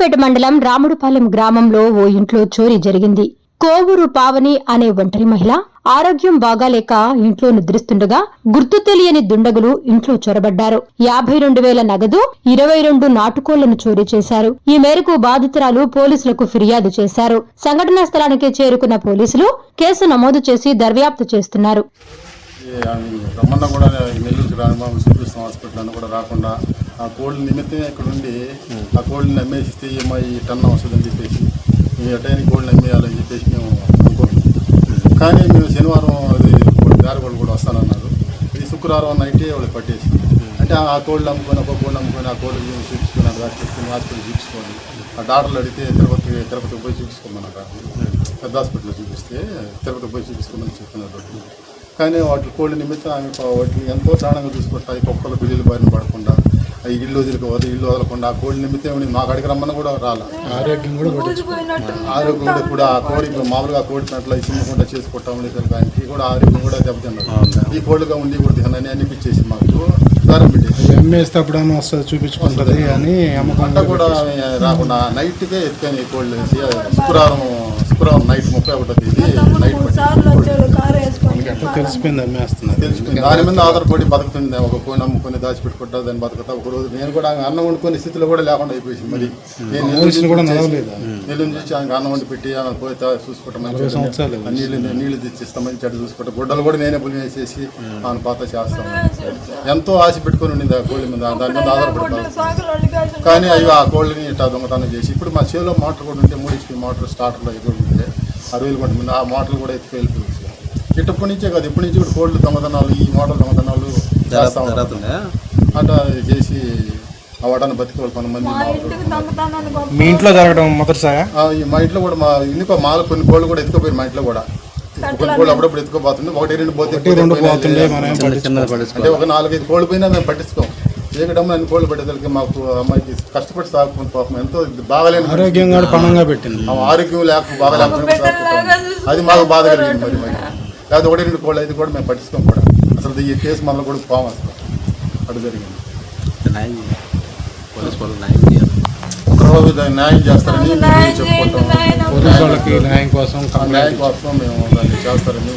సూర్యాపేట మండలం రాముడుపాలెం గ్రామంలో ఓ ఇంట్లో చోరీ జరిగింది. కోవూరు పావని అనే ఒంటరి మహిళ ఆరోగ్యం బాగాలేక ఇంట్లో నిద్రిస్తుండగా గుర్తు తెలియని దుండగులు ఇంట్లో చొరబడ్డారు. యాభై రెండు వేల నగదు ఇరవై రెండు నాటుకోళ్ళను చోరీ చేశారు. ఈ మేరకు బాధితురాలు పోలీసులకు ఫిర్యాదు చేశారు. సంఘటనా స్థలానికి చేరుకున్న పోలీసులు కేసు నమోదు చేసి దర్యాప్తు చేస్తున్నారు. కూడా ఆ కోల్డ్ నిమిత్తమే ఇక్కడ ఉండి ఆ కోల్డ్ని అమ్మేసిస్తే ఈఎంఐ టన్ వస్తుందని చెప్పేసి మేము టైంకి కోళ్ళని అమ్మేయాలని చెప్పేసి మేము అనుకుంటున్నాం. కానీ మేము శనివారం అది దారిగోళ్ళు కూడా వస్తానన్నారు. ఈ శుక్రవారం నైటే వాళ్ళు పట్టేసి అంటే ఆ కోల్డ్ అమ్ముకొని ఒక కోళ్ళు అమ్ముకొని ఆ కోల్డ్ చూపించుకొని అది హాస్పిటల్ చూపించుకొని ఆ డాక్టర్లు అడిగితే తిరుపతి తిరుపతికి పోయి చూపించుకోమన్నారు పెద్ద హాస్పిటల్లో చూపిస్తే తిరుపతికి పోయి చూపించుకోమని చెప్తున్నారు కానీ వాటి కోళ్ళ నిమిత్తం ఆమె వాటిని ఎంతో ప్రాణంగా చూసుకుంటాయి కుక్కలు బిల్లులు బారిన పడకుండా ఇల్లు వదిలిపోదు ఇల్లు వదలకుండా ఆ కోళ్ళ నిమిత్తం మాకు అడిగి రమ్మని కూడా రాల. ఆరోగ్యం కూడా ఆరోగ్యం కూడా ఇప్పుడు ఆ కోడి మామూలుగా కోడి పెంటలో చిన్నకుండా చేసుకుంటాం లేదు ఆయనకి కూడా ఆరోగ్యం కూడా దెబ్బతిన్నారు ఈ కోళ్ళుగా ఉండి కూడా తినని అనిపించేసి మాకు. దారం పెట్టేసి. అప్పుడేమో వస్తుంది చూపించుకుంటుంది అని అమ్మకం పంట కూడా రాకుండా నైట్కే ఎత్తుకొని ఈ కోళ్ళు వేసి శుక్రవారం శుక్రవారం నైట్ ముప్పై ఒకటో తేదీ నైట్ తెలిసిపోయింది అమ్మేస్తున్నారు తెలిసిపోయింది. దాని మీద ఆధారపడి బతుకుతుంది. ఒక కోడి అమ్ముకొని దాచిపెట్టుకుంటా దాన్ని బతుకుతా. ఒక రోజు నేను కూడా ఆమె అన్నం వండుకునే స్థితిలో కూడా లేకుండా అయిపోయింది మరి. నేను వయసును కూడా నడవలేదా? నెల్లు చూసి ఆమెకు అన్నం వండి పెట్టి ఆమె పోయి తా- చూసుకుంటాం నీళ్ళు నీళ్ళు తెచ్చిస్తాం మంచి చెడ్డ చూసుకుంటాం. గుడ్డలు కూడా నేనే పులి వేసేసి ఆమె పాత చేస్తాం. ఎంతో ఆశ పెట్టుకొని ఉండింది ఆ కోళ్ళ మీద. దాని మీద ఆధారపడతాం కానీ అవి ఆ కోళ్ళని ఇట్లా దొంగతనం చేసి ఇప్పుడు మా చేలో మోటార్ కూడా ఉంటే మూడు హెచ్పి మోటార్ స్టార్టర్లో ఎదురు ఉంటే అరవై ఆ మోటార్లు కూడా ఎత్తుకు వెళ్ళిపోవచ్చు ఇప్పటి నుంచే కాదు ఇప్పటి నుంచి కూడా కోళ్ళు దొంగతనాలు ఈ మోటార్ దొంగతనాలు. అట్లా చేసి ఆ వాటాన్ని బతికే కొంతమంది మా ఇంట్లో జరగడం మొదటిసారా? మా ఇంట్లో కూడా మా ఇంకో మాల కొన్ని కోళ్ళు కూడా ఎత్తుకోపోయారు మా ఇంట్లో కూడా. కొన్ని కోళ్ళు అప్పుడప్పుడు ఎత్తుకోపోతుంది ఒకటి రెండు పోతే రెండు. అంటే ఒక నాలుగైదు కోళ్ళు పోయినా మేము పట్టించుకోం. ఏకడమ్మ అన్ని కోళ్ళు పెట్టేసరికి మాకు అమ్మాయికి కష్టపడి సాగుకుంది పాపం ఎంతో బాగాలేని ఆరోగ్యం కూడా పణంగా పెట్టింది. ఆరోగ్యం లేక బాగా లేకపోతే. అది మాకు బాధ కలిగింది మరి మరి. లేకపోతే ఒకటి రెండు కోళ్ళు అయితే కూడా మేము పట్టించుకోం కూడా. అసలు ఈ కేసు మనలో కూడా పోవం అసలు. అటు జరిగింది. న్యాయం పోలీస్ వాళ్ళు న్యాయం చేయాలి. ఒకరోజు దాన్ని న్యాయం చేస్తారని చెప్పుకుంటాం. పోలీసు వాళ్ళకి న్యాయం కోసం న్యాయం కోసం మేము దాన్ని చేస్తారని